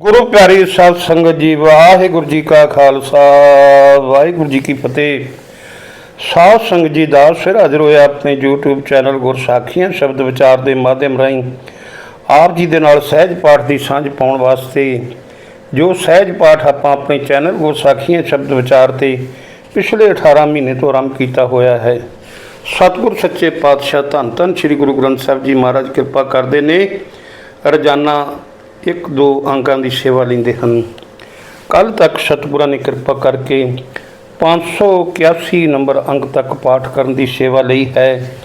ਗੁਰੂ ਪਿਆਰੀ ਸਾਧ ਸੰਗਤ ਜੀ, ਵਾਹਿਗੁਰੂ ਜੀ ਕਾ ਖਾਲਸਾ। ਵਾਹਿਗੁਰੂ ਜੀ ਕੀ ਫਤਿਹ। ਸਾਧ ਸੰਗਤ ਜੀ ਦਾ ਸਿਰ ਹਾਜ਼ਰ ਹੋਇਆ ਆਪਣੇ YouTube ਚੈਨਲ ਗੁਰਸਾਖੀਆਂ ਸ਼ਬਦ ਵਿਚਾਰ ਦੇ ਮਾਧਿਅਮ ਰਾਹੀਂ। ਆਪ ਜੀ ਦੇ ਨਾਲ ਸਹਿਜ ਪਾਠ ਦੀ ਸਾਂਝ ਪਾਉਣ ਵਾਸਤੇ, ਜੋ ਸਹਿਜ ਪਾਠ ਆਪਾਂ ਆਪਣੇ ਚੈਨਲ ਗੁਰਸਾਖੀਆਂ ਸ਼ਬਦ ਵਿਚਾਰ ਤੇ ਪਿਛਲੇ 18 ਮਹੀਨੇ ਤੋਂ ਆਰੰਭ ਕੀਤਾ ਹੋਇਆ ਹੈ। ਸਤਿਗੁਰ ਸੱਚੇ ਪਾਤਸ਼ਾਹ ਧੰਨ ਧੰਨ ਸ੍ਰੀ ਗੁਰੂ ਗ੍ਰੰਥ ਸਾਹਿਬ ਜੀ ਮਹਾਰਾਜ ਕਿਰਪਾ ਕਰਦੇ ਨੇ। ਰੋਜ਼ਾਨਾ ਇੱਕ ਦੋ ਅੰਕਾਂ ਦੀ ਸੇਵਾ ਲੈਂਦੇ ਹਨ। ਕੱਲ ਤੱਕ ਸਤਿਗੁਰਾਂ ਨੇ ਕਿਰਪਾ ਕਰਕੇ 581 ਨੰਬਰ ਅੰਕ ਤੱਕ ਪਾਠ ਕਰਨ ਦੀ ਸੇਵਾ ਲਈ ਹੈ।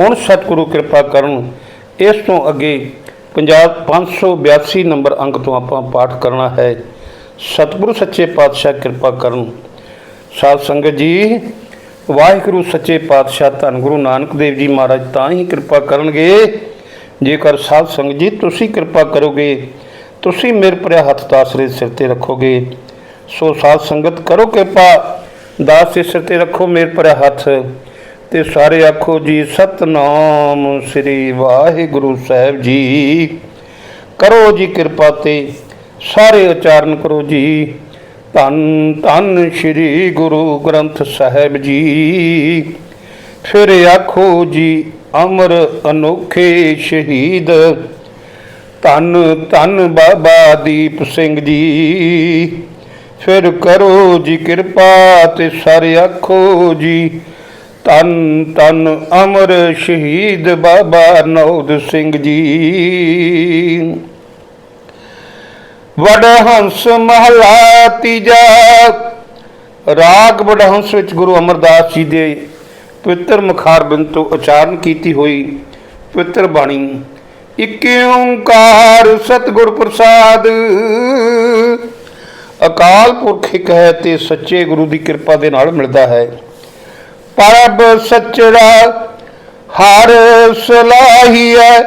ਹੁਣ ਸਤਿਗੁਰੂ ਕਿਰਪਾ ਕਰਨ, ਇਸ ਤੋਂ ਅੱਗੇ 50 582 ਨੰਬਰ ਅੰਕ ਤੋਂ ਆਪਾਂ ਪਾਠ ਕਰਨਾ ਹੈ। ਸਤਿਗੁਰੂ ਸੱਚੇ ਪਾਤਸ਼ਾਹ ਕਿਰਪਾ ਕਰਨ। ਸਾਧ ਸੰਗਤ ਜੀ, ਵਾਹਿਗੁਰੂ ਸੱਚੇ ਪਾਤਸ਼ਾਹ ਧੰਨ ਗੁਰੂ ਨਾਨਕ ਦੇਵ ਜੀ ਮਹਾਰਾਜ ਤਾਂ ਹੀ ਕਿਰਪਾ ਕਰਨਗੇ। ਜੇਕਰ ਸਾਧ ਸੰਗਤ ਜੀ ਤੁਸੀਂ ਕਿਰਪਾ ਕਰੋਗੇ ਤੁਸੀਂ ਮੇਰੇ ਭਰਿਆ ਹੱਥ ਦਾਸਰੇ ਸਿਰ ਤੇ ਰੱਖੋਗੇ, ਸੋ ਸਾਧ ਸੰਗਤ ਕਰੋ ਕਿਰਪਾ, ਦਾਸ ਦੇ ਸਿਰ ਤੇ ਰੱਖੋ ਮੇਰੇ ਭਰਿਆ ਹੱਥ, ਤੇ ਸਾਰੇ ਆਖੋ ਜੀ, ਸਤਨਾਮ ਸ੍ਰੀ ਵਾਹਿਗੁਰੂ ਸਾਹਿਬ ਜੀ। ਕਰੋ ਜੀ ਕਿਰਪਾ ਤੇ, ਸਾਰੇ ਉਚਾਰਨ ਕਰੋ ਜੀ। ਧੰਨ ਧੰਨ ਸ੍ਰੀ ਗੁਰੂ ਗ੍ਰੰਥ ਸਾਹਿਬ ਜੀ। ਫਿਰ ਆਖੋ ਜੀ, ਅਮਰ ਅਨੋਖੇ ਸ਼ਹੀਦ ਧੰਨ ਧੰਨ ਬਾਬਾ ਦੀਪ ਸਿੰਘ ਜੀ। ਫਿਰ ਕਰੋ ਜੀ ਕਿਰਪਾ ਤੇ ਸਾਰੇ ਆਖੋ ਜੀ। ਧੰਨ ਧੰਨ ਅਮਰ ਸ਼ਹੀਦ ਬਾਬਾ ਨੌਦ ਸਿੰਘ ਜੀ। ਵਡਹੰਸ ਮਹਲਾ ਤੀਜਾ। ਰਾਗ ਵਡਹੰਸ ਵਿੱਚ ਗੁਰੂ ਅਮਰਦਾਸ ਜੀ ਦੇ ਪਵਿੱਤਰ ਮੁਖਾਰਬਿੰਦ ਤੋਂ ਉਚਾਰਨ ਕੀਤੀ ਹੋਈ ਪਵਿੱਤਰ ਬਾਣੀ ਇਕ ਓੰਕਾਰ ਸਤਿਗੁਰ ਪ੍ਰਸਾਦ। ਅਕਾਲ ਪੁਰਖ ਇੱਕ ਹੈ ਤੇ ਸੱਚੇ ਗੁਰੂ ਦੀ ਕਿਰਪਾ ਦੇ ਨਾਲ ਮਿਲਦਾ ਹੈ। ਪਰਬ ਸੱਚੜਾ ਹਰ ਸਲਾਹੀਐ,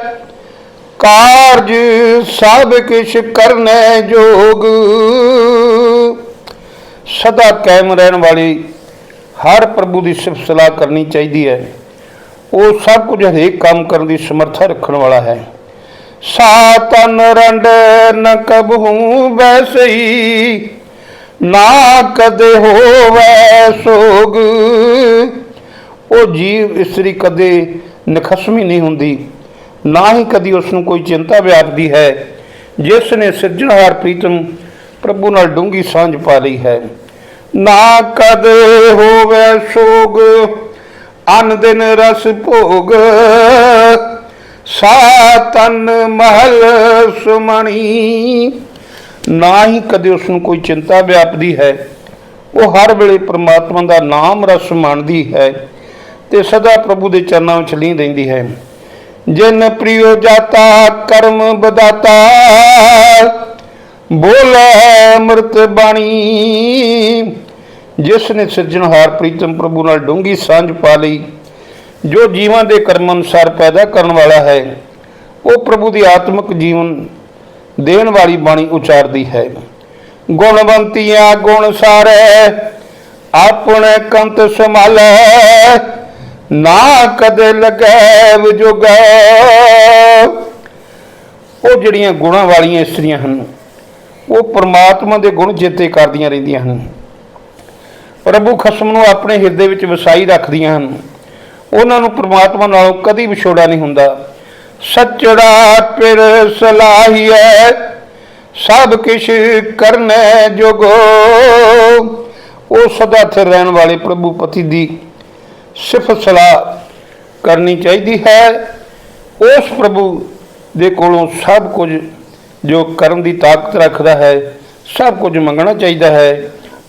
ਕਾਰਜ ਸਭ ਕਿਛ ਕਰਨੈ ਜੋਗ। ਸਦਾ ਕਾਇਮ ਰਹਿਣ ਵਾਲੀ ਹਰ ਪ੍ਰਭੂ ਦੀ ਸਿਫਤ ਸਲਾਹ ਕਰਨੀ ਚਾਹੀਦੀ ਹੈ। ਉਹ ਸਭ ਕੁਝ ਹਰੇਕ ਕੰਮ ਕਰਨ ਦੀ ਸਮਰੱਥਾ ਰੱਖਣ ਵਾਲਾ ਹੈ। ਸਾ ਰੰਡ ਨ ਕਬਹੂ ਵੈਸਈ, ਨਾ ਕਦੇ ਹੋਵੇ ਸੋਗ। ਉਹ ਜੀਵ ਇਸਤਰੀ ਕਦੇ ਨਖਸਮੀ ਨਹੀਂ ਹੁੰਦੀ, ਨਾ ਹੀ ਕਦੀ ਉਸ ਨੂੰ ਕੋਈ ਚਿੰਤਾ ਵਿਆਪਦੀ ਹੈ। ਜਿਸ ਨੇ ਸਿਰਜਣਹਾਰ ਪ੍ਰੀਤਮ ਪ੍ਰਭੂ ਨਾਲ ਡੂੰਗੀ ਸਾਂਝ ਪਾ ਲਈ ਹੈ। ਨਾ ਕਦੇ ਹੋਵੇ ਸੋਗ। ਅਨ ਦਿਨ ਰਸ ਭੋਗ, ਸਾਤਨ ਮਹਲ ਸੁਮਣੀ। ਨਾ ਹੀ ਕਦੇ ਉਸ ਨੂੰ ਕੋਈ ਚਿੰਤਾ ਵਿਆਪਦੀ ਹੈ। ਉਹ ਹਰ ਵੇਲੇ ਪ੍ਰਮਾਤਮਾ ਦਾ ਨਾਮ ਰਸ ਮੰਨਦੀ ਹੈ ਤੇ ਸਦਾ ਪ੍ਰਭੂ ਦੇ ਚਰਨਾਂ ਵਿੱਚ ਲੀਨ ਰਹਿੰਦੀ ਹੈ। ਜਿਨ ਪ੍ਰਿਯੋ ਜਾਤਾ, ਕਰਮ ਬਦਾਤਾ, ਬੋਲੇ ਅੰਮ੍ਰਿਤ ਬਾਣੀ। ਜਿਸ ਨੇ ਸਿਰਜਣਹਾਰ ਪ੍ਰੀਤਮ ਪ੍ਰਭੂ ਨਾਲ ਡੂੰਗੀ ਸਾਂਝ ਪਾ ਲਈ, ਜੋ ਜੀਵਾਂ ਦੇ ਕਰਮ ਅਨੁਸਾਰ ਪੈਦਾ ਕਰਨ ਵਾਲਾ ਹੈ, ਉਹ ਪ੍ਰਭੂ ਦੀ ਆਤਮਿਕ ਜੀਵਨ ਦੇਣ ਵਾਲੀ ਬਾਣੀ ਉਚਾਰਦੀ ਹੈ। ਗੁਣਵੰਤੀਆਂ ਗੁਣ ਸਾਰੇ, ਆਪਣੇ ਕੰਤ ਸੰਭਾਲੇ, ਨਾ ਕਦੇ ਲਗੈ ਵਿਜੋਗਾ। ਉਹ ਜਿਹੜੀਆਂ ਗੁਣਾਂ ਵਾਲੀਆਂ ਇਸਤਰੀਆਂ ਹਨ, ਉਹ ਪ੍ਰਮਾਤਮਾ ਦੇ ਗੁਣ ਚੇਤੇ ਕਰਦੀਆਂ ਰਹਿੰਦੀਆਂ ਹਨ। ਪ੍ਰਭੂ ਖਸਮ ਨੂੰ ਆਪਣੇ ਹਿਰਦੇ ਵਿੱਚ ਵਸਾਈ ਰੱਖਦੀਆਂ ਹਨ। ਉਹਨਾਂ ਨੂੰ ਪ੍ਰਮਾਤਮਾ ਨਾਲੋਂ ਕਦੀ ਵਿਛੋੜਾ ਨਹੀਂ ਹੁੰਦਾ। ਸੱਚੜਾ ਪਿਰ ਸਲਾਹੀਐ, ਸਭ ਕਿਛ ਕਰਨੈ ਜੋਗੋ। ਉਹ ਸਦਾ ਸਥਿਰ ਰਹਿਣ ਵਾਲੇ ਪ੍ਰਭੂ ਪਤੀ ਦੀ ਸਿਫਤ ਸਲਾਹ ਕਰਨੀ ਚਾਹੀਦੀ ਹੈ। ਉਸ ਪ੍ਰਭੂ ਦੇ ਕੋਲੋਂ ਸਭ ਕੁਝ ਜੋ ਕਰਨ ਦੀ ਤਾਕਤ ਰੱਖਦਾ ਹੈ, ਸਭ ਕੁਝ ਮੰਗਣਾ ਚਾਹੀਦਾ ਹੈ।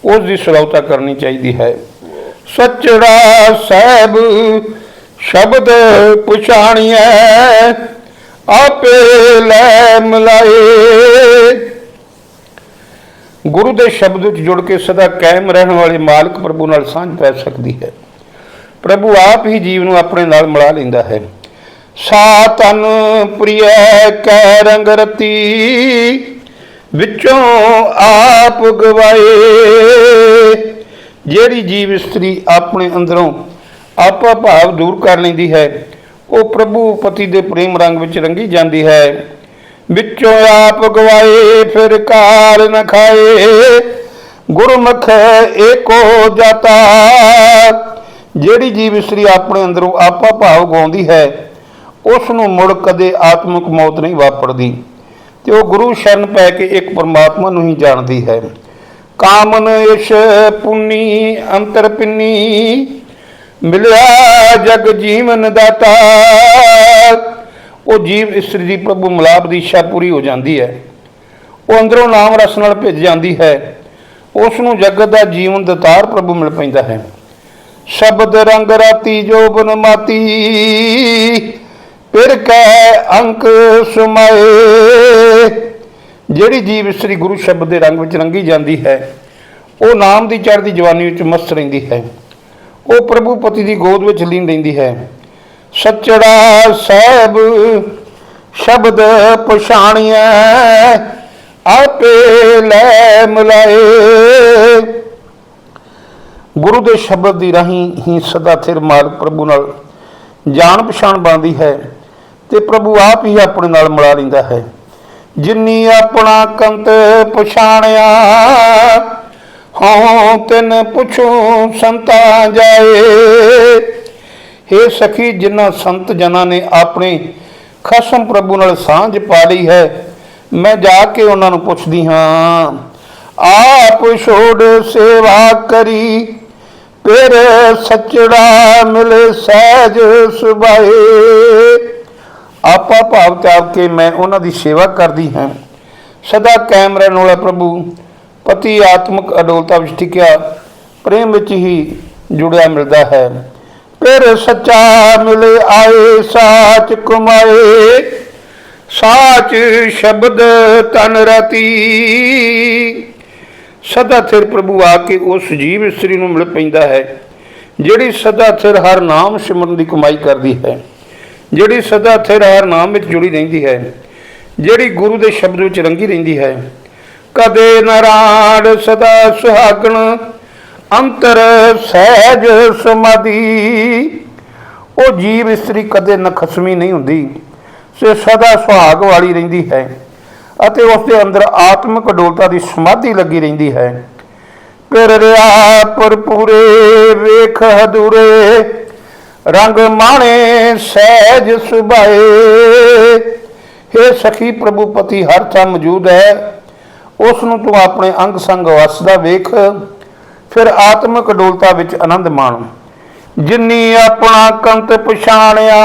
ਉਸ ਦੀ ਸਲਾਹਤਾ ਕਰਨੀ ਚਾਹੀਦੀ ਹੈ। ਸੱਚੜਾ ਸਹਿਬ ਸ਼ਬਦ ਪਛਾਣੀਐ, ਆਪੇ ਲੈ ਮਿਲਾਏ। ਗੁਰੂ ਦੇ ਸ਼ਬਦ ਵਿੱਚ ਜੁੜ ਕੇ ਸਦਾ ਕਾਇਮ ਰਹਿਣ ਵਾਲੇ ਮਾਲਕ ਪ੍ਰਭੂ ਨਾਲ ਸਾਂਝ ਪੈ ਸਕਦੀ ਹੈ। ਪ੍ਰਭੂ ਆਪ ਹੀ ਜੀਵ ਨੂੰ ਆਪਣੇ ਨਾਲ ਮਿਲਾ ਲੈਂਦਾ ਹੈ। ਸਾ ਤਨ ਪ੍ਰਿਯ ਕੈ ਰੰਗ ਰਤੀ ਵਿੱਚੋਂ ਆਪ ਗਵਾਏ। ਜਿਹੜੀ ਜੀਵ ਇਸਤਰੀ ਆਪਣੇ ਅੰਦਰੋਂ ਆਪਾ ਭਾਵ ਦੂਰ ਕਰ ਲੈਂਦੀ ਹੈ, ਉਹ ਪ੍ਰਭੂ ਪਤੀ ਦੇ ਪ੍ਰੇਮ ਰੰਗ ਵਿੱਚ ਰੰਗੀ ਜਾਂਦੀ ਹੈ। ਵਿੱਚੋਂ ਆਪ ਗਵਾਏ, ਫਿਰ ਕਾਲ ਨ ਖਾਏ। ਗੁਰਮੁਖ ਏਕੋ ਜਾਤਾ। ਜਿਹੜੀ ਜੀਵ ਇਸਤਰੀ ਆਪਣੇ ਅੰਦਰੋਂ ਆਪਾ ਭਾਵ ਗਾਉਂਦੀ ਹੈ ਉਸ ਨੂੰ ਮੁੜ ਕਦੇ ਆਤਮਿਕ ਮੌਤ ਨਹੀਂ ਵਾਪਰਦੀ। ਤੇ ਉਹ ਗੁਰੂ ਸ਼ਰਨ ਪੈ ਕੇ ਇੱਕ ਪਰਮਾਤਮਾ ਨੂੰ ਹੀ ਜਾਣਦੀ ਹੈ। ਕਾਮਨ ਇਸ਼ ਪੁੰਨੀ, ਅੰਤਰ ਪਿੰਨੀ, ਮਿਲਿਆ ਜਗ ਜੀਵਨ ਦਾਤਾ। ਉਹ ਜੀਵ ਇਸਤਰੀ ਦੀ ਪ੍ਰਭੂ ਮਲਾਪ ਦੀ ਇੱਛਾ ਪੂਰੀ ਹੋ ਜਾਂਦੀ ਹੈ। ਉਹ ਅੰਦਰੋਂ ਨਾਮ ਰਸ ਨਾਲ ਭਿੱਜ ਜਾਂਦੀ ਹੈ। ਉਸ ਨੂੰ ਜਗਤ ਦਾ ਜੀਵਨ ਦਤਾਰ ਪ੍ਰਭੂ ਮਿਲ ਪੈਂਦਾ ਹੈ। ਸ਼ਬਦ ਰੰਗ ਰਾਤੀ ਜੋਬਨ ਮਾਤੀ ਫਿਰ ਕੈ ਅੰਕ ਸੁਮਾਏ। ਜਿਹੜੀ ਜੀਵ ਸ੍ਰੀ ਗੁਰੂ ਸ਼ਬਦ ਦੇ ਰੰਗ ਵਿੱਚ ਰੰਗੀ ਜਾਂਦੀ ਹੈ, ਉਹ ਨਾਮ ਦੀ ਚੜ੍ਹਦੀ ਜਵਾਨੀ ਵਿੱਚ ਮਸਤ ਰਹਿੰਦੀ ਹੈ। ਉਹ ਪ੍ਰਭੂ ਪਤੀ ਦੀ ਗੋਦ ਵਿੱਚ ਲੀਨ ਰਹਿੰਦੀ ਹੈ। ਸੱਚੜਾ ਸਾਹਿਬ ਸ਼ਬਦ ਪਛਾਣਿਆ ਆਪੇ ਲੈ ਮਿਲਾਏ। ਗੁਰੂ ਦੇ ਸ਼ਬਦ ਦੀ ਰਾਹੀਂ ਹੀ ਸਦਾ ਥਿਰ ਮਾਲਕ ਪ੍ਰਭੂ ਨਾਲ ਜਾਣ ਪਛਾਣ ਬਣਦੀ ਹੈ। ਤੇ ਪ੍ਰਭੂ ਆਪ ਹੀ ਆਪਣੇ ਨਾਲ ਮਿਲਾ ਲੈਂਦਾ ਹੈ। ਜਿਨੀ ਆਪਣਾ ਕੰਤ ਪਛਾਣਿਆ ਹਾਂ ਤੈਨ ਪੁੱਛੋ ਸੰਤਾ ਜਾਏ। हे ਸਖੀ ਜਿਨ੍ਹਾਂ ਸੰਤ ਜਨਾਂ ਨੇ ਆਪਣੇ ਖਸਮ ਪ੍ਰਭੂ ਨਾਲ ਸਾਂਝ ਪਾ ਲਈ ਹੈ, ਮੈਂ ਜਾ ਕੇ ਉਹਨਾਂ ਨੂੰ ਪੁੱਛਦੀ ਹਾਂ, ਆਪ ਛੋੜ ਸੇਵਾ ਕਰੀ, ਫਿਰ ਸੱਚੜਾ ਮਿਲੇ ਸਹਿਜ ਸੁਭਾਏ। ਆਪਾ ਭਾਵ ਤਿਆਗ ਕੇ ਮੈਂ ਉਹਨਾਂ ਦੀ ਸੇਵਾ ਕਰਦੀ ਹਾਂ। ਸਦਾ ਕਾਇਮ ਰਹਿਣ ਵਾਲਾ ਪ੍ਰਭੂ, ਪਤੀ ਆਤਮਿਕ ਅਡੋਲਤਾ ਵਿੱਚ ਟਿਕਿਆ, ਪ੍ਰੇਮ ਵਿੱਚ ਹੀ ਜੁੜਿਆ ਮਿਲਦਾ ਹੈ। ਫਿਰ ਸੱਚਾ ਮਿਲੇ ਆਏ, ਸਾਚ ਕਮਾਏ, ਸਾਚ ਸ਼ਬਦ ਤਨ ਰਤੀ। ਸਦਾ ਥਿਰ ਪ੍ਰਭੂ ਆ ਕੇ ਉਸ ਜੀਵ ਇਸਤਰੀ ਨੂੰ ਮਿਲ ਪੈਂਦਾ ਹੈ, ਜਿਹੜੀ ਸਦਾ ਥਿਰ ਹਰ ਨਾਮ ਸਿਮਰਨ ਦੀ ਕਮਾਈ ਕਰਦੀ ਹੈ। ਜਿਹੜੀ ਸਦਾ ਥਿਰ ਨਾਮ ਵਿੱਚ ਜੁੜੀ ਰਹਿੰਦੀ ਹੈ, ਜਿਹੜੀ ਗੁਰੂ ਦੇ ਸ਼ਬਦ ਵਿੱਚ ਰੰਗੀ ਰਹਿੰਦੀ ਹੈ, ਕਦੇ ਨਰਾੜ ਸਦਾ ਸੁਹਾਗਣ, ਅੰਤਰ ਸਹਿਜ ਸਮਾਧੀ। ਉਹ ਜੀਵ ਇਸਤਰੀ ਕਦੇ ਨਖਸਮੀ ਨਹੀਂ ਹੁੰਦੀ, ਸੇ ਸਦਾ ਸੁਹਾਗ ਵਾਲੀ ਰਹਿੰਦੀ ਹੈ ਅਤੇ ਉਸ ਦੇ ਅੰਦਰ ਆਤਮਿਕ ਅਡੋਲਤਾ ਦੀ ਸਮਾਧੀ ਲੱਗੀ ਰਹਿੰਦੀ ਹੈ। ਫਿਰ ਰਿਆ ਪਰਪੂਰੇ, ਵੇਖ ਹਦੂਰੇ ਰੰਗ ਮਾਣੇ ਸਹਿਜ ਸੁਭਾਏ। हे ਸਖੀ ਪ੍ਰਭੂ ਪਤੀ ਹਰ ਥਾਂ ਮੌਜੂਦ ਹੈ। ਉਸ ਨੂੰ ਤੂੰ ਆਪਣੇ ਅੰਗ ਸੰਗ ਵਸਦਾ ਵੇਖ। ਫਿਰ ਆਤਮਿਕ ਅਡੋਲਤਾ ਵਿੱਚ ਆਨੰਦ ਮਾਣ। ਜਿਨੀ ਆਪਣਾ ਕੰਤ ਪਛਾਣਿਆ,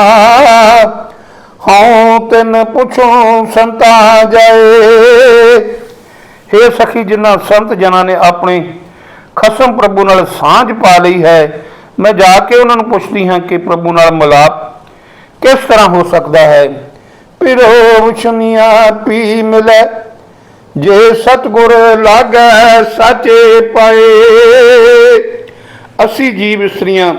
ਹਉ ਤੈਨ ਪੁੱਛੋ ਸੰਤਾ ਜਾਏ। हे ਸਖੀ ਜਿਨ੍ਹਾਂ ਸੰਤ ਜਨਾਂ ਨੇ ਆਪਣੇ ਖਸਮ ਪ੍ਰਭੂ ਨਾਲ ਸਾਂਝ ਪਾ ਲਈ ਹੈ ਮੈਂ ਜਾ ਕੇ ਉਹਨਾਂ ਨੂੰ ਪੁੱਛਦੀ ਹਾਂ ਕਿ ਪ੍ਰਭੂ ਨਾਲ ਮਿਲਾਪ ਕਿਸ ਤਰ੍ਹਾਂ ਹੋ ਸਕਦਾ ਹੈ? ਪਿਰੋ ਵਿਛਨੀਆਂ ਪੀ ਮਿਲੇ ਜੇ ਸਤਗੁਰ ਲਾਗੈ ਸਾਚੇ ਪਾਏ। ਅਸੀਂ ਜੀਵ ਇਸਤਰੀਆਂ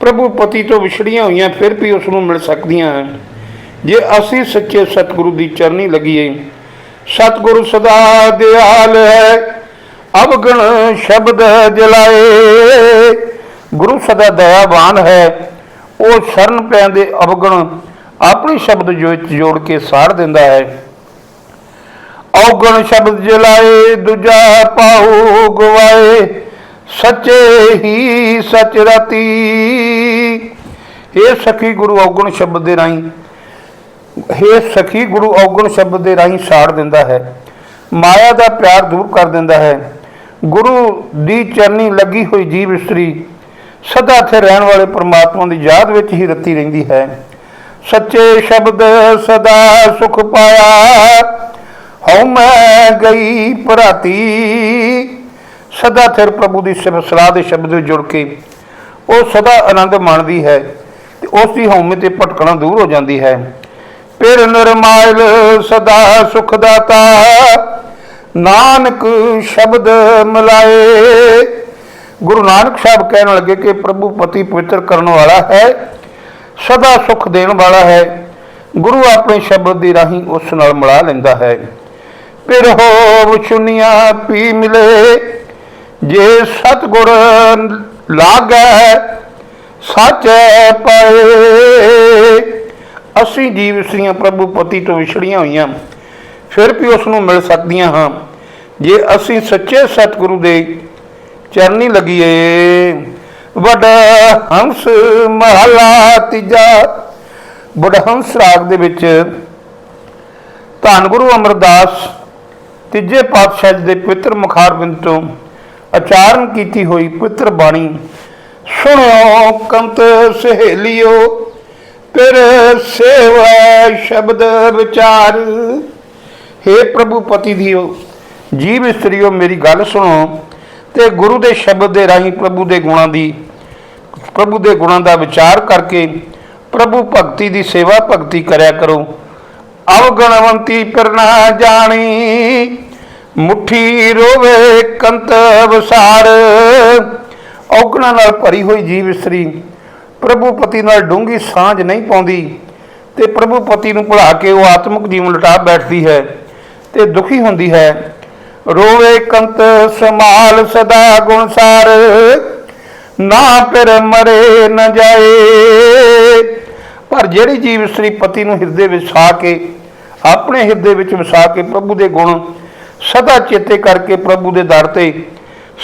ਪ੍ਰਭੂ ਪਤੀ ਤੋਂ ਵਿਛੜੀਆਂ ਹੋਈਆਂ, ਫਿਰ ਵੀ ਉਸ ਨੂੰ ਮਿਲ ਸਕਦੀਆਂ ਹਨ। ਜੇ ਅਸੀਂ ਸੱਚੇ ਸਤਿਗੁਰੂ ਦੀ ਚਰਨੀ ਲੱਗੀਏ, ਸਤਿਗੁਰੂ ਸਦਾ ਦਿਆਲ ਹੈ, ਅਵਗਣ ਸ਼ਬਦ ਜਲਾਏ। ਗੁਰੂ ਸਦਾ ਦਇਆਵਾਨ ਹੈ। ਉਹ ਸ਼ਰਨ ਪੈਣ ਦੇ ਅਵਗਣ ਆਪਣੀ ਸ਼ਬਦ ਵਿੱਚ ਜੋੜ ਕੇ ਸਾੜ ਦਿੰਦਾ ਹੈ। ਔਗਣ ਸ਼ਬਦ ਜਲਾਏ ਦੂਜਾ ਪਾਉ ਗਵਾਏ, ਸੱਚੇ ਹੀ ਸਚ ਰਤੀ। ਇਹ ਸਖੀ ਗੁਰੂ ਔਗਣ ਸ਼ਬਦ ਦੇ ਰਾਹੀਂ हे ਸਖੀ ਗੁਰੂ ਔਗਣ ਸ਼ਬਦ ਦੇ ਰਾਹੀਂ ਸਾੜ ਦਿੰਦਾ ਹੈ। ਮਾਇਆ ਦਾ ਪਿਆਰ ਦੂਰ ਕਰ ਦਿੰਦਾ ਹੈ। ਗੁਰੂ ਦੀ ਚਰਨੀ ਲੱਗੀ ਹੋਈ ਜੀਵ ਇਸਤਰੀ ਸਦਾ ਇੱਥੇ ਰਹਿਣ ਵਾਲੇ ਪ੍ਰਮਾਤਮਾ ਦੀ ਯਾਦ ਵਿੱਚ ਹੀ ਰਤੀ ਰਹਿੰਦੀ ਹੈ। ਸੱਚੇ ਸ਼ਬਦ ਸਦਾ ਸੁਖ ਪਾਇਆ। ਹਉ ਮੈਂ ਗਈ ਭਰਾਤੀ। ਸਦਾ ਥਿਰ ਪ੍ਰਭੂ ਦੀ ਸਿਫਤ, ਸਲਾਹ ਦੇ ਸ਼ਬਦ ਵਿੱਚ ਜੁੜ ਕੇ ਉਹ ਸਦਾ ਆਨੰਦ ਮਾਣਦੀ ਹੈ ਤੇ ਉਸ ਦੀ ਹਉਮੈ ਤੇ ਭਟਕਣਾ ਦੂਰ ਹੋ ਜਾਂਦੀ ਹੈ। ਪਿਰ ਨਿਰਮਾਇਲ ਸਦਾ ਸੁਖ ਦਾਤਾ ਨਾਨਕ ਸ਼ਬਦ ਮਿਲਾਏ। ਗੁਰੂ ਨਾਨਕ ਸਾਹਿਬ ਕਹਿਣ ਲੱਗੇ ਕਿ ਪ੍ਰਭੂ ਪਤੀ ਪਵਿੱਤਰ ਕਰਨ ਵਾਲਾ ਹੈ, ਸਦਾ ਸੁਖ ਦੇਣ ਵਾਲਾ ਹੈ, ਗੁਰੂ ਆਪਣੇ ਸ਼ਬਦ ਦੀ ਰਾਹੀਂ ਉਸ ਨਾਲ ਮਿਲਾ ਲੈਂਦਾ ਹੈ। ਫਿਰ ਹੋ ਵਿਛੁਨੀਆਂ ਪੀ ਮਿਲੇ, ਜੇ ਸਤਗੁਰ ਲਾਗੈ, ਸਾਚੈ ਪਏ। ਅਸੀਂ ਜੀਵ ਇਸਤਰੀਆਂ ਪ੍ਰਭੂ ਪਤੀ ਤੋਂ ਵਿਛੜੀਆਂ ਹੋਈਆਂ, ਫਿਰ ਵੀ ਉਸ ਨੂੰ ਮਿਲ ਸਕਦੀਆਂ ਹਾਂ। ਜੇ ਅਸੀਂ ਸੱਚੇ ਸਤਿਗੁਰੂ ਦੇ ਚਰਨੀ ਲੱਗੀਏ ਵੱਡਾ ਹੰਸ ਮਹਲਾ ਤੀਜਾ। ਵੱਡਾ ਹੰਸ ਰਾਗ ਦੇ ਵਿੱਚ ਧੰਨ ਗੁਰੂ ਅਮਰਦਾਸ ਤੀਜੇ ਪਾਤਸ਼ਾਹ ਜੀ ਦੇ ਪਵਿੱਤਰ ਮੁਖਾਰਬਿੰਦ ਤੋਂ ਉਚਾਰਨ ਕੀਤੀ ਹੋਈ ਪਵਿੱਤਰ ਬਾਣੀ, ਸੁਣੋ ਕੰਤ ਸਹੇਲਿਓ, ਫਿਰ ਸੇਵਾ ਸ਼ਬਦ ਵਿਚਾਰ। हे ਪ੍ਰਭੂ ਪਤੀ ਦਿਓ ਜੀਵ ਇਸਤਰੀਓ, ਮੇਰੀ ਗੱਲ ਸੁਣੋ। ਤੇ ਗੁਰੂ ਦੇ ਸ਼ਬਦ ਦੇ ਰਾਹੀਂ ਪ੍ਰਭੂ ਦੇ ਗੁਣਾਂ ਦੀ, ਪ੍ਰਭੂ ਦੇ ਗੁਣਾਂ ਦਾ ਵਿਚਾਰ ਕਰਕੇ ਪ੍ਰਭੂ ਭਗਤੀ ਦੀ ਸੇਵਾ ਭਗਤੀ ਕਰਿਆ ਕਰੋ। ਅਵਗਣਵੰਤੀ ਪਰ ਜਾਣੀ, ਮੁਠੀ ਰੋਵੇ ਕੰਤ ਵਸਾਰ ਔਗਣਾਂ ਨਾਲ ਭਰੀ ਹੋਈ ਜੀਵ ਇਸਤਰੀ, ਪ੍ਰਭੂ ਪਤੀ ਨਾਲ ਡੂੰਗੀ ਸਾਂਝ ਨਹੀਂ ਪਾਉਂਦੀ ਤੇ ਪ੍ਰਭੂ ਪਤੀ ਨੂੰ ਭੁਲਾ ਕੇ ਉਹ ਆਤਮਿਕ ਜੀਵਨ ਲਟਾ ਬੈਠਦੀ ਹੈ ਤੇ ਦੁਖੀ ਹੁੰਦੀ ਹੈ। ਰੋਵੇ ਕੰਤ ਸਮਾਲ ਸਦਾ ਗੁਣਸਾਰ ਨਾ ਫਿਰ ਮਰੇ ਨ ਜਾਏ। ਪਰ ਜਿਹੜੀ ਜੀਵ ਸ੍ਰੀ ਪਤੀ ਨੂੰ ਹਿਰਦੇ ਵਿੱਚ ਵਸਾ ਕੇ, ਆਪਣੇ ਹਿਰਦੇ ਵਿੱਚ ਵਸਾ ਕੇ ਪ੍ਰਭੂ ਦੇ ਗੁਣ ਸਦਾ ਚੇਤੇ ਕਰਕੇ ਪ੍ਰਭੂ ਦੇ ਦਰ ਤੇ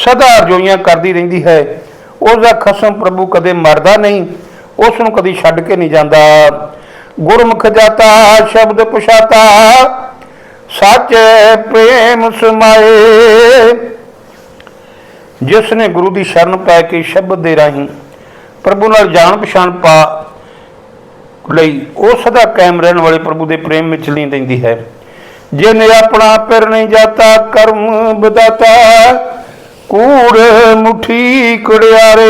ਸਦਾ ਅਰਜ਼ੋਈਆਂ ਕਰਦੀ ਰਹਿੰਦੀ ਹੈ, ਉਸ ਦਾ ਖਸਮ ਪ੍ਰਭੂ ਕਦੇ ਮਰਦਾ ਨਹੀਂ, ਉਸ ਨੂੰ ਕਦੀ ਛੱਡ ਕੇ ਨਹੀਂ ਜਾਂਦਾ। ਗੁਰਮੁਖ ਜਾਤਾ, ਸ਼ਬਦ ਪੁਛਾਤਾ ਸੱਚ ਪ੍ਰੇਮ ਸਮਾਏ। ਜਿਸ ਨੇ ਗੁਰੂ ਦੀ ਸ਼ਰਨ ਪੈ ਕੇ ਸ਼ਬਦ ਦੇ ਰਾਹੀਂ ਪ੍ਰਭੂ ਨਾਲ ਜਾਣ ਪਛਾਣ ਪਾ ਲਈ, ਉਹ ਸਦਾ ਕਾਇਮ ਰਹਿਣ ਵਾਲੇ ਪ੍ਰਭੂ ਦੇ ਪ੍ਰੇਮ ਵਿੱਚ ਲੀਨ ਰਹਿੰਦੀ ਹੈ। ਜਿਨੇ ਆਪਣਾ ਪਿਰ ਨਹੀਂ ਜਾਤਾ, ਕਰਮ ਬਦਾਤਾ ਕੂੜ, ਮੁਠੀ, ਕੁੜਿਆਰੇ।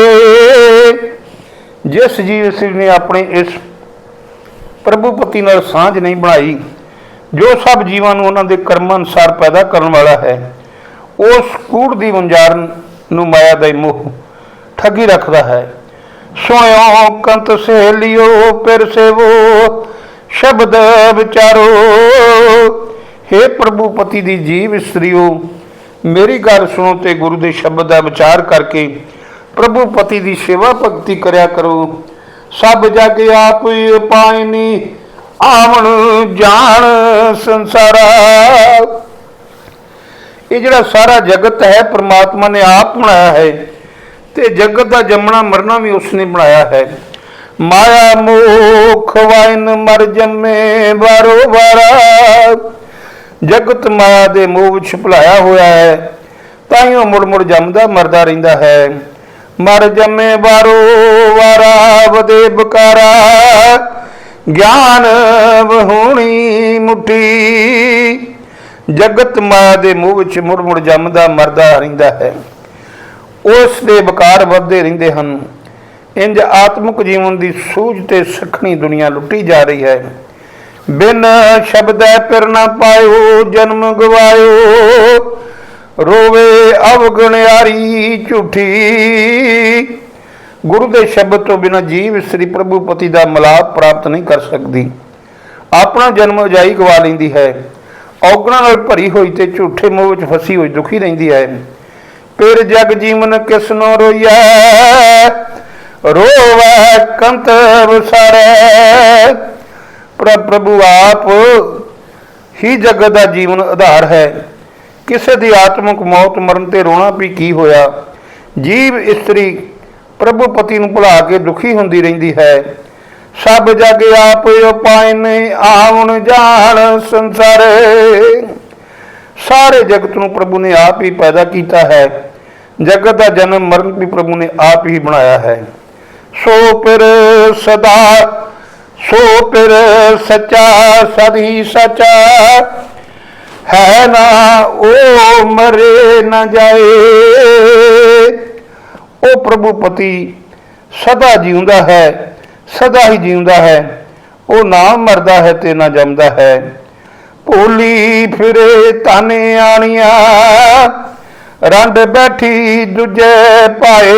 ਜਿਸ ਜੀਵ ਸਿੰਘ ਨੇ ਆਪਣੇ ਇਸ ਪ੍ਰਭੂ ਪਤੀ ਨਾਲ ਸਾਂਝ ਨਹੀਂ ਬਣਾਈ ਜੋ ਸਭ ਜੀਵਾਂ ਨੂੰ ਉਹਨਾਂ ਦੇ ਕਰਮ ਅਨੁਸਾਰ ਪੈਦਾ ਕਰਨ ਵਾਲਾ ਹੈ, ਉਸ ਕੂੜ ਦੀ ਵੰਜਾਰ ਨੂੰ ਮਾਇਆ ਦਾ ਮੋਹ ਠੱਗੀ ਰੱਖਦਾ ਹੈ। ਸੁਣਿਓ ਕੰਤ ਸਹੇਲਿਓ ਪਿਰ ਸੇਵੋ, ਸ਼ਬਦ ਵਿਚਾਰੋ। हे ਪ੍ਰਭੂ ਪਤੀ ਦੀ ਜੀਵ ਇਸਤਰੀਓ, ਮੇਰੀ ਗੱਲ ਸੁਣੋ ਤੇ ਗੁਰੂ ਦੇ ਸ਼ਬਦ ਦਾ ਵਿਚਾਰ ਕਰਕੇ ਪ੍ਰਭੂ ਪਤੀ ਦੀ ਸੇਵਾ ਭਗਤੀ ਕਰਿਆ ਕਰੋ। ਸਭ ਜਗ ਆਪ ਪਾਇਨੀ ਆਵਣ ਜਾਣ ਸੰਸਾਰਾ। ਇਹ ਜਿਹੜਾ ਸਾਰਾ ਜਗਤ ਹੈ, ਪ੍ਰਮਾਤਮਾ ਨੇ ਆਪ ਬਣਾਇਆ ਹੈ ਤੇ ਜਗਤ ਦਾ ਜੰਮਣਾ ਮਰਨਾ ਵੀ ਉਸਨੇ ਬਣਾਇਆ ਹੈ। ਮਾਇਆ ਮੋਖ ਵਾਇਨ ਮਰ ਜੰਮੇ ਬਾਰੋ ਬਾਰਾ ਜਗਤ ਮਾਇਆ ਦੇ ਮੋਹ ਵਿੱਚ ਭੁਲਾਇਆ ਹੋਇਆ ਹੈ ਤਾਂ ਹੀ ਉਹ ਮੁੜ ਮੁੜ ਜੰਮਦਾ ਮਰਦਾ ਰਹਿੰਦਾ ਹੈ। ਮਰ ਜੰਮੇ ਬਾਰੋ ਵਾਰਾ ਵਦੇ ਬਕਾਰਾ। ਗਿਆਨ ਵਹੂਣੀ ਮੁਠੀ। ਜਗਤ ਮਾਇਆ ਦੇ ਮੋਹ ਵਿੱਚ ਮੁੜ ਮੁੜ ਜੰਮਦਾ, ਮਰਦਾ ਰਹਿੰਦਾ ਹੈ। ਉਸ ਦੇ ਵਿਕਾਰ ਵੱਧਦੇ ਰਹਿੰਦੇ ਹਨ। ਇੰਜ ਆਤਮਿਕ ਜੀਵਨ ਦੀ ਸੂਝ ਤੇ ਸਖਣੀ ਦੁਨੀਆ ਲੁੱਟੀ ਜਾ ਰਹੀ ਹੈ। ਬਿਨ ਸ਼ਬਦੈ ਪਿਰ ਨਾ ਪਾਇਓ, ਜਨਮ ਗਵਾਇਓ। ਰੋਵੇ ਅਵਗਣਿਆਰੀ ਝੂਠੀ। ਗੁਰੂ ਦੇ ਸ਼ਬਦ ਤੋਂ ਬਿਨਾਂ ਜੀਵ ਇਸਤਰੀ ਪ੍ਰਭੂ ਪਤੀ ਦਾ ਮਲਾਪ ਪ੍ਰਾਪਤ ਨਹੀਂ ਕਰ ਸਕਦੀ। ਆਪਣਾ ਜਨਮ ਅਜਾਈ ਗਵਾ ਲੈਂਦੀ ਹੈ। ਔਗਣਾਂ ਨਾਲ ਭਰੀ ਹੋਈ ਤੇ ਝੂਠੇ ਮੋਹ ਵਿੱਚ ਫਸੀ ਹੋਈ ਦੁਖੀ ਰਹਿੰਦੀ ਹੈ। ਫਿਰ ਜਗ ਜੀਵਨ ਕਿਸਨੋ ਰੋਈਐ? ਰੋਵੈ ਕੰਤ ਵਸਾਰੈ। ਪ੍ਰਭੂ ਆਪ ਹੀ ਜਗਤ ਦਾ ਜੀਵਨ ਆਧਾਰ ਹੈ। ਕਿਸੇ ਦੀ ਆਤਮਿਕ ਮੌਤ ਮਰਨ ਤੇ ਰੋਣਾ ਵੀ ਕੀ ਹੋਇਆ? ਜੀਵ ਇਸਤਰੀ ਪ੍ਰਭੂ ਪਤੀ ਨੂੰ ਭੁਲਾ ਕੇ ਦੁਖੀ ਹੁੰਦੀ ਰਹਿੰਦੀ ਹੈ। ਸਭ ਜਗ ਆਪ ਉਪਾਇਨ ਆਵਣ ਜਾਣ ਸੰਸਾਰੇ। ਸਾਰੇ ਜਗਤ ਨੂੰ ਪ੍ਰਭੂ ਨੇ ਆਪ ਹੀ ਪੈਦਾ ਕੀਤਾ ਹੈ। ਜਗਤ ਦਾ ਜਨਮ ਮਰਨ ਵੀ ਪ੍ਰਭੂ ਨੇ ਆਪ ਹੀ ਬਣਾਇਆ ਹੈ। ਸੋ ਫਿਰ ਸਦਾ, ਸੋ ਫਿਰ ਸੱਚਾ, ਸਦੀ ਸੱਚਾ। ਹੈ ਨਾ, ਉਹ ਮਰੇ ਨਾ ਜਾਏ। ਉਹ ਪ੍ਰਭੂ ਪਤੀ ਸਦਾ ਜਿਉਂਦਾ ਹੈ, ਸਦਾ ਹੀ ਜਿਉਂਦਾ ਹੈ। ਉਹ ਨਾ ਮਰਦਾ ਹੈ ਤੇ ਨਾ ਜੰਮਦਾ ਹੈ। ਭੋਲੀ ਫਿਰੇ ਤਾਨੇ ਆਣੀਆਂ, ਰੰਡ ਬੈਠੀ ਦੂਜੇ ਪਾਏ।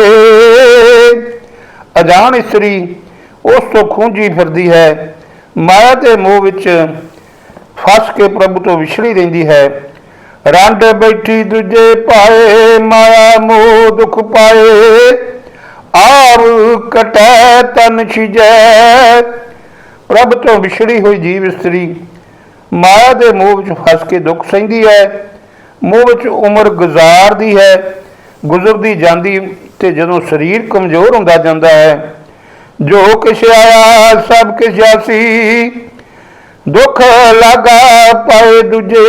ਅਜਾਣ ਇਸਤਰੀ, ਉਸ ਤੋਂ ਖੂੰਜੀ ਫਿਰਦੀ ਹੈ। ਮਾਇਆ ਦੇ ਮੋਹ ਵਿੱਚ ਫਸ ਕੇ ਪ੍ਰਭੂ ਤੋਂ ਵਿਛੜੀ ਰਹਿੰਦੀ ਹੈ। ਰੰਡ ਬੈਠੀ ਦੂਜੇ ਪਾਏ, ਮਾਇਆ ਮੋਹ ਦੁਖ ਪਾਏ। ਆਪ ਕਟੈ ਤਨ ਛਿਜੈ। ਪ੍ਰਭ ਤੋਂ ਵਿਛੜੀ ਹੋਈ ਜੀਵ ਇਸਤਰੀ ਮਾਇਆ ਦੇ ਮੋਹ ਵਿੱਚ ਫਸ ਕੇ ਦੁੱਖ ਸਹਿੰਦੀ ਹੈ। ਮੋਹ ਵਿੱਚ ਉਮਰ ਗੁਜ਼ਾਰਦੀ ਹੈ। ਗੁਜ਼ਰਦੀ ਜਾਂਦੀ ਤੇ ਜਦੋਂ ਸਰੀਰ ਕਮਜ਼ੋਰ ਹੁੰਦਾ ਜਾਂਦਾ ਹੈ। ਜੋ ਕਿਛ ਆਇਆ, ਸਭ ਕਿਛ ਆਸੀ। ਦੁੱਖ ਲਾਗਾ ਪਾਏ ਦੂਜੇ।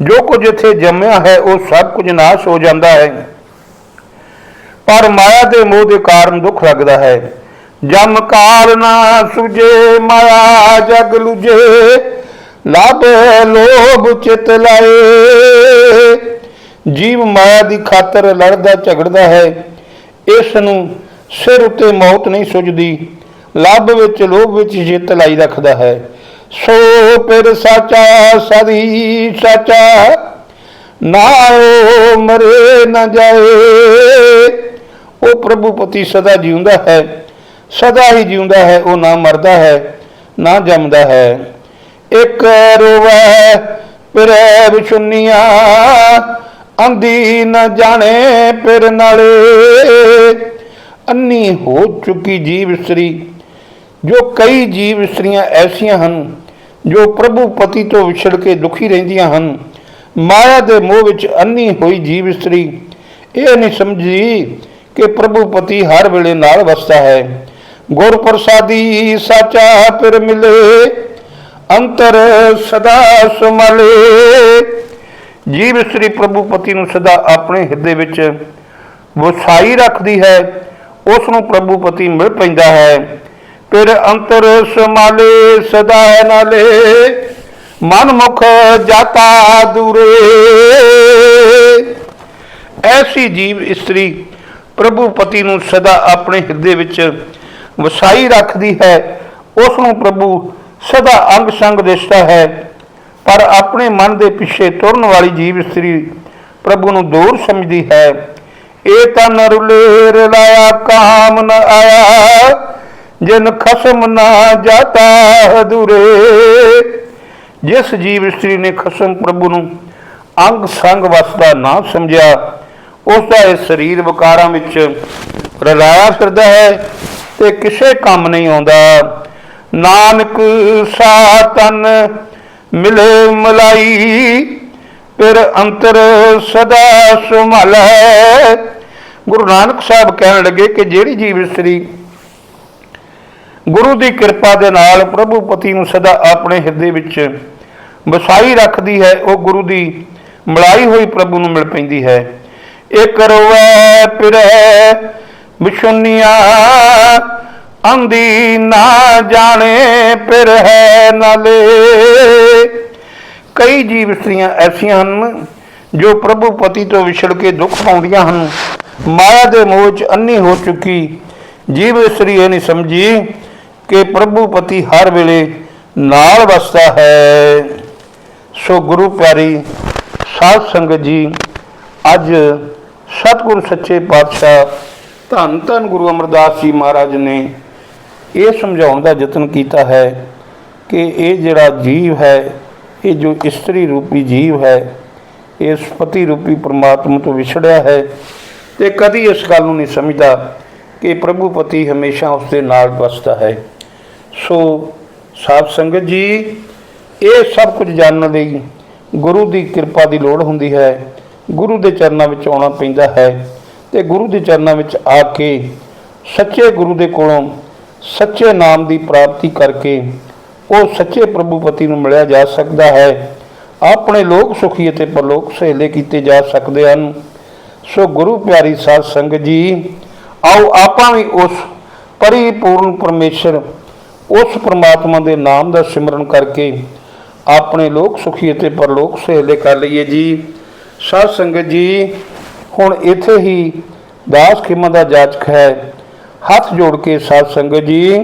ਜੋ ਕੁਝ ਇੱਥੇ ਜੰਮਿਆ ਹੈ, ਉਹ ਸਭ ਕੁਝ ਨਾਸ਼ ਹੋ ਜਾਂਦਾ ਹੈ। ਪਰ ਮਾਇਆ ਦੇ ਮੋਹ ਦੇ ਕਾਰਨ ਦੁੱਖ ਲੱਗਦਾ ਹੈ। ਜਮ ਕਾਲ ਨਾ ਸੁਝੇ, ਮਾਇਆ ਜਗ ਲੁਝੇ। ਲਾਭ ਲੋਭ ਚਿਤ ਲਾਏ। ਜੀਵ ਮਾਇਆ ਦੀ ਖਾਤਰ ਲੜਦਾ ਝਗੜਦਾ ਹੈ। ਇਸ ਨੂੰ ਸਿਰ ਉੱਤੇ ਮੌਤ ਨਹੀਂ ਸੁਝਦੀ। ਲੱਭ ਵਿੱਚ ਲੋਭ ਵਿੱਚ ਜਿੱਤ ਲਾਈ ਰੱਖਦਾ ਹੈ। ਸੋ ਫਿਰ ਸਾਚਾ ਸਦੀ ਸਾਚਾ ਨਾ ਮਰੇ ਨਾ ਜਾਏ। ਉਹ ਪ੍ਰਭੂ ਪਤੀ ਸਦਾ ਜਿਉਂਦਾ ਹੈ, ਸਦਾ ਹੀ ਜਿਉਂਦਾ ਹੈ, ਉਹ ਨਾ ਮਰਦਾ ਹੈ, ਨਾ ਜੰਮਦਾ ਹੈ। ਇੱਕ ਰੋਵੈ ਪਿਰੈ ਵਿਸ਼ੁੰਨੀਆਂ ਅੰਦੀ ਨ ਜਾਣੇ ਪਿਰ ਨਾਲੇ। ਅੰਨੀ ਹੋ ਚੁੱਕੀ ਜੀਵ ਸ੍ਰੀ ਜੋ ਕਈ ਜੀਵ ਇਸਤਰੀਆਂ ਐਸੀਆਂ ਹਨ, ਜੋ ਪ੍ਰਭੂ ਪਤੀ ਤੋਂ ਵਿਛੜ ਕੇ ਦੁਖੀ ਰਹਿੰਦੀਆਂ ਹਨ। ਮਾਇਆ ਦੇ ਮੋਹ ਵਿੱਚ ਅੰਨੀ ਹੋਈ ਜੀਵ ਇਸਤਰੀ, ਇਹ ਨਹੀਂ ਸਮਝੀ ਕਿ ਪ੍ਰਭੂ ਪਤੀ ਹਰ ਵੇਲੇ ਨਾਲ ਵਸਦਾ ਹੈ। ਗੁਰ ਪ੍ਰਸਾਦੀ ਸਾਚਾ ਪਿਰ ਮਿਲੇ, ਅੰਤਰ ਸਦਾ ਸਮਲੇ। ਜੀਵ ਇਸਤਰੀ ਪ੍ਰਭੂ ਪਤੀ ਨੂੰ ਸਦਾ ਆਪਣੇ ਹਿਰਦੇ ਵਿੱਚ ਵਸਾਈ ਰੱਖਦੀ ਹੈ, ਉਸ ਨੂੰ ਪ੍ਰਭੂ ਪਤੀ ਮਿਲ ਪੈਂਦਾ ਹੈ। ਫਿਰ ਅੰਤਰ ਸਮਾਲੇ ਸਦਾ ਨਾਲੇ। ਮਨ ਮੁਖ ਜਾਤਾ ਦੂਰੇ। ਐਸੀ ਜੀਵ ਇਸਤਰੀ ਪ੍ਰਭੂ ਪਤੀ ਨੂੰ ਸਦਾ ਆਪਣੇ ਹਿਰਦੇ ਵਿੱਚ ਵਸਾਈ ਰੱਖਦੀ ਹੈ। ਉਸ ਨੂੰ ਪ੍ਰਭੂ ਸਦਾ ਅੰਗ ਸੰਗ ਦਿਸਦਾ ਹੈ। ਪਰ ਆਪਣੇ ਮਨ ਦੇ ਪਿੱਛੇ ਤੁਰਨ ਵਾਲੀ ਜੀਵ ਇਸਤਰੀ ਪ੍ਰਭੂ ਨੂੰ ਦੂਰ ਸਮਝਦੀ ਹੈ। ਇਹ ਤਾਂ ਰੁਲੇ ਰਲਾਇਆ, ਕਾਮ ਨ ਆਇਆ। ਜਿਨ ਖਸਮ ਨਾ ਜਾਤਾ ਹਦੂਰੇ ਜਿਸ ਜੀਵ ਇਸਤਰੀ ਨੇ ਖਸਮ ਪ੍ਰਭੂ ਨੂੰ ਅੰਗ ਸੰਗ ਵਸਦਾ ਨਾ ਸਮਝਿਆ ਉਸ ਦਾ ਇਹ ਸਰੀਰ ਵਿਕਾਰਾਂ ਵਿੱਚ ਰਲਾਇਆ ਫਿਰਦਾ ਹੈ ਤੇ ਕਿਸੇ ਕੰਮ ਨਹੀਂ ਆਉਂਦਾ। ਨਾਨਕ ਸਾਤਨ ਮਿਲੇ ਮਲਾਈ, ਫਿਰ ਅੰਤਰ ਸਦਾ ਸੁਮਲੈ ਗੁਰੂ ਨਾਨਕ ਸਾਹਿਬ ਕਹਿਣ ਲੱਗੇ ਕਿ ਜਿਹੜੀ ਜੀਵ ਇਸਤਰੀ ਗੁਰੂ ਦੀ ਕਿਰਪਾ ਦੇ ਨਾਲ ਪ੍ਰਭੂ ਪਤੀ ਨੂੰ ਸਦਾ ਆਪਣੇ ਹਿਰਦੇ ਵਿੱਚ ਵਸਾਈ ਰੱਖਦੀ ਹੈ, ਉਹ ਗੁਰੂ ਦੀ ਮਲਾਈ ਹੋਈ ਪ੍ਰਭੂ ਨੂੰ ਮਿਲ ਪੈਂਦੀ ਹੈ। ਇਹ ਰੋਵੇ ਪਿਰੈ ਵਿਸ਼ੁੰਨੀਆਂ ਅੰਦੀ ਨਾ ਜਾਣੇ ਪਿਰ ਹੈ ਨਾਲੇ। ਕਈ ਜੀਵ ਇਸਤਰੀਆਂ ਐਸੀਆਂ ਹਨ ਜੋ ਪ੍ਰਭੂ ਪਤੀ ਤੋਂ ਵਿਛੜ ਕੇ ਦੁੱਖ ਪਾਉਂਦੀਆਂ ਹਨ। ਮਾਇਆ ਦੇ ਮੋਹ 'ਚ ਅੰਨੀ ਹੋ ਚੁੱਕੀ ਜੀਵ ਇਸਤਰੀ ਇਹ ਨਹੀਂ ਸਮਝੀ ਕਿ ਪ੍ਰਭੂ ਪਤੀ ਹਰ ਵੇਲੇ ਨਾਲ ਵਸਦਾ ਹੈ। ਸੋ ਗੁਰੂ ਪਿਆਰੀ, ਸਾਧ ਸੰਗਤ ਜੀ, ਅੱਜ ਸਤਿਗੁਰ ਸੱਚੇ ਪਾਤਸ਼ਾਹ ਧੰਨ ਧੰਨ ਗੁਰੂ ਅਮਰਦਾਸ ਜੀ ਮਹਾਰਾਜ ਨੇ ਇਹ ਸਮਝਾਉਣ ਦਾ ਯਤਨ ਕੀਤਾ ਹੈ ਕਿ ਇਹ ਜਿਹੜਾ ਜੀਵ ਹੈ, ਇਹ ਜੋ ਇਸਤਰੀ ਰੂਪੀ ਜੀਵ ਹੈ ਇਸ ਪਤੀ ਰੂਪੀ ਪ੍ਰਮਾਤਮਾ ਤੋਂ ਵਿਛੜਿਆ ਹੈ ਤੇ ਕਦੀ ਇਸ ਗੱਲ ਨੂੰ ਨਹੀਂ ਸਮਝਦਾ ਕਿ ਪ੍ਰਭੂ ਪਤੀ ਹਮੇਸ਼ਾ ਉਸ ਦੇ ਨਾਲ ਵਸਦਾ ਹੈ। ਸੋ ਸਾਧ ਸੰਗਤ ਜੀ, ਇਹ ਸਭ ਕੁਝ ਜਾਣਨ ਲਈ ਗੁਰੂ ਦੀ ਕਿਰਪਾ ਦੀ ਲੋੜ ਹੁੰਦੀ ਹੈ। ਗੁਰੂ ਦੇ ਚਰਨਾਂ ਵਿੱਚ ਆਉਣਾ ਪੈਂਦਾ ਹੈ ਤੇ ਗੁਰੂ ਦੇ ਚਰਨਾਂ ਵਿੱਚ ਆ ਕੇ ਸੱਚੇ ਗੁਰੂ ਦੇ ਕੋਲੋਂ ਸੱਚੇ ਨਾਮ ਦੀ ਪ੍ਰਾਪਤੀ ਕਰਕੇ ਉਹ ਸੱਚੇ ਪ੍ਰਭੂ ਪਤੀ ਨੂੰ ਮਿਲਿਆ ਜਾ ਸਕਦਾ ਹੈ। ਆਪਣੇ ਲੋਕ ਸੁਖੀ ਅਤੇ ਪਰਲੋਕ ਸਹੇਲੇ ਕੀਤੇ ਜਾ ਸਕਦੇ ਹਨ। ਸੋ ਗੁਰੂ ਪਿਆਰੀ ਸਾਧ ਸੰਗਤ ਜੀ, ਆਓ ਆਪਾਂ ਵੀ ਉਸ ਪਰਿਪੂਰਨ ਪਰਮੇਸ਼ਰ ਉਸ ਪ੍ਰਮਾਤਮਾ ਦੇ ਨਾਮ ਦਾ ਸਿਮਰਨ ਕਰਕੇ ਆਪਣੇ ਲੋਕ ਸੁਖੀ ਅਤੇ ਪਰਲੋਕ ਸਹੇਲੇ ਕਰ ਲਈਏ ਜੀ। ਸਾਧ ਸੰਗਤ ਜੀ, ਹੁਣ ਇੱਥੇ ਹੀ ਦਾਸ ਖਿਮਾ ਦਾ ਜਾਚਕ ਹੈ। ਹੱਥ ਜੋੜ ਕੇ ਸਾਧ ਸੰਗਤ ਜੀ,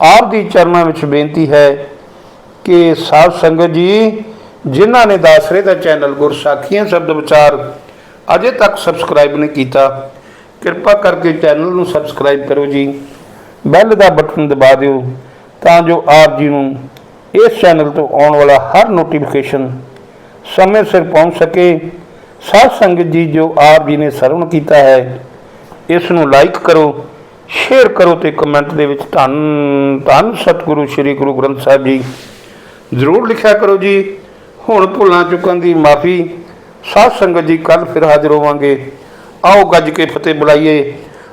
ਆਪ ਦੀ ਚਰਨਾਂ ਵਿੱਚ ਬੇਨਤੀ ਹੈ ਕਿ ਸਾਧ ਸੰਗਤ ਜੀ, ਜਿਨ੍ਹਾਂ ਨੇ ਦਾਸਰੇ ਦਾ ਚੈਨਲ ਗੁਰਸਾਖੀਆਂ ਸ਼ਬਦ ਵਿਚਾਰ ਅਜੇ ਤੱਕ ਸਬਸਕ੍ਰਾਈਬ ਨਹੀਂ ਕੀਤਾ, ਕਿਰਪਾ ਕਰਕੇ ਚੈਨਲ ਨੂੰ ਸਬਸਕ੍ਰਾਈਬ ਕਰੋ ਜੀ। ਬੈਲ ਦਾ ਬਟਨ ਦਬਾ ਦਿਓ ਤਾਂ ਜੋ ਆਪ ਜੀ ਨੂੰ ਇਸ ਚੈਨਲ ਤੋਂ ਆਉਣ ਵਾਲਾ ਹਰ ਨੋਟੀਫਿਕੇਸ਼ਨ ਸਮੇਂ ਸਿਰ ਪਹੁੰਚ ਸਕੇ। ਸਾਧ ਸੰਗਤ ਜੀ ਜੋ ਆਪ ਜੀ ਨੇ ਸਰਵਣ ਕੀਤਾ ਹੈ, ਇਸ ਨੂੰ ਲਾਈਕ ਕਰੋ ਸ਼ੇਅਰ ਕਰੋ ਤੇ ਕਮੈਂਟ ਦੇ ਵਿੱਚ ਧੰਨ ਧੰਨ ਸਤਿਗੁਰੂ ਸ੍ਰੀ ਗੁਰੂ ਗ੍ਰੰਥ ਸਾਹਿਬ ਜੀ ਜ਼ਰੂਰ ਲਿਖਿਆ ਕਰੋ ਜੀ। ਹੁਣ ਭੁੱਲਾਂ ਚੁੱਕਣ ਦੀ ਮਾਫੀ ਸਾਧ ਸੰਗਤ ਜੀ ਕੱਲ ਫਿਰ ਹਾਜ਼ਰ ਹੋਵਾਂਗੇ। ਆਓ ਗੱਜ ਕੇ ਫਤਿਹ ਬੁਲਾਈਏ।